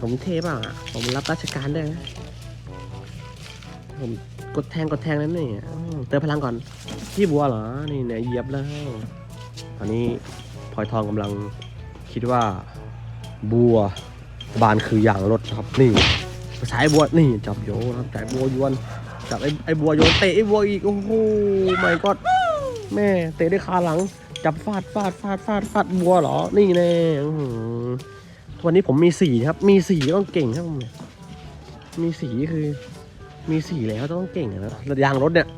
ผมเทเปล่าอะ ผมรับราชการด้วยนะ ผมกดแทงกดแทงนั่นนี่อืมเติมพลังก่อน พี่บัวเหรอ นี่เนี่ยเหยียบแล้ว ตอนนี้พลอยทองกำลังคิดว่าบัวบานคืออย่างรถครับนี่สายบัวนี่จับโยนครับสายบัวยวนจับไอ้ไอ้บัวโยนเตะไอ้บัวอีกโอ้โหไม่ก็แม่เตะด้วยขาหลัง จับฟาดฟาดฟาดฟาดฟาดบัวเหรอ นี่แน่อื้อหือ วันนี้ผมมีสีครับ มีสีต้องเก่งครับผมมีสีคือ มีสีแล้วต้องเก่งอะนะยางรถเนี่ย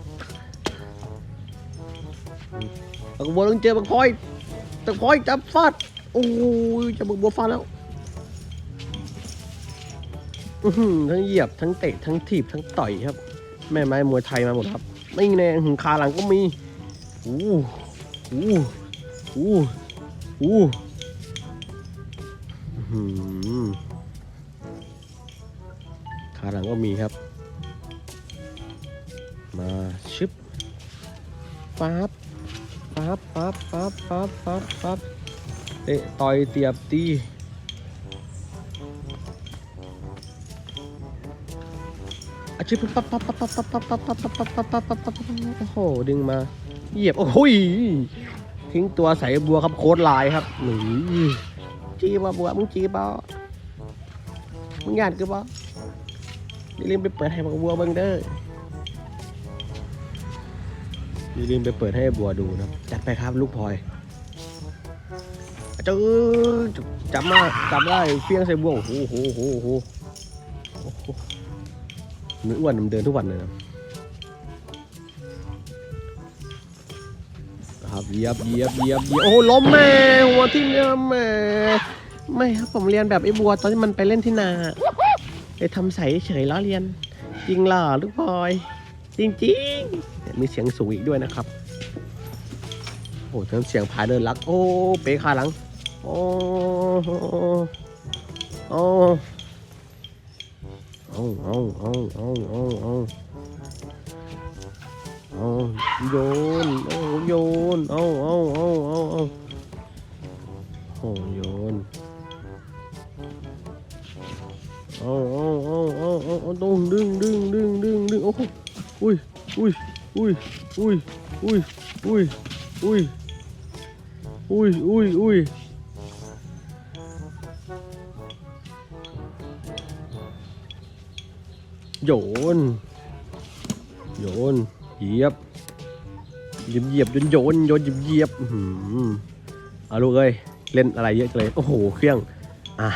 บักบัวต้องเจอบักพลอยบักพลอยจับฟาดโอ้ยจับบักบัวฟาดแล้วทั้งเหยียบทั้งเตะทั้งถีบทั้งต่อยครับ แม่ไม้มวยไทยมาหมดครับนี่แน่หึงคาหลังก็มีอู้อู้อู้อู้อื้หือ ขาหลังก็มีครับ มาชึบปั๊บปั๊บปั๊บปั๊บปั๊บปั๊บปั๊บเตะต่อยเตียบตีอาชิบปั๊บปั๊บปั๊บปั๊บปั๊บปั๊บปั๊บปั๊บปั๊บปั๊บปั๊บปั๊บปั๊บโอ้โหดึงมาเหยียบโอ้โหยทิ้งตัวใส่บัวครับโคตรลายครับหนี จีบบัวมึงจีบอมึงหยาดกูบออย่าลืมไปเปิดให้บัวเบิ่งเด้ออย่าลืมไปเปิดให้บัวดูนะจัดไปครับลูกพลอยเจ้าจับมาจับได้เฟี้ยงใส่บัวโอ้โหโอ้โหโอ้โหโอ้โหมันอ้วนมันเดินทุกวันเลยนะ ครับเหยียบเหยียบเหยียบเหยียบโอ้ล้มแม่หัวที่เนี่ยแม่ ไม่ครับผมเรียนแบบไอ้บัวตอนที่มันไปเล่นที่นาไปทำใสเฉยล้อเรียน จริงหรอลูกพลอย จริงจริงๆมีเสียงสูงอีกด้วยนะครับ โอ้เติมเสียงพายเดินลัก โอ้ เป๊ะขาหลัง โอ้โหโอ้เอาเอาเอาเอาเอาเอาเอาโยนเอาโยนเอาเอาเอาเอาเอาโอ้โย เอาเอาเอาต้องดึงดึงดึงดึงดึงโอ้โหอุ้ยอุ้ยอุ้ยอุ้ยอุ้ยอุ้ยอุ้ยอุ้ยอุ้ยอุ้ยโยน โยนเหยียบเหยียบเหยียบโยนโยนโยนเหยียบเหยียบอื้อหือเอาลูกเอ้ยเล่นอะไรเยอะเลยโอ้โหเครื่องอะ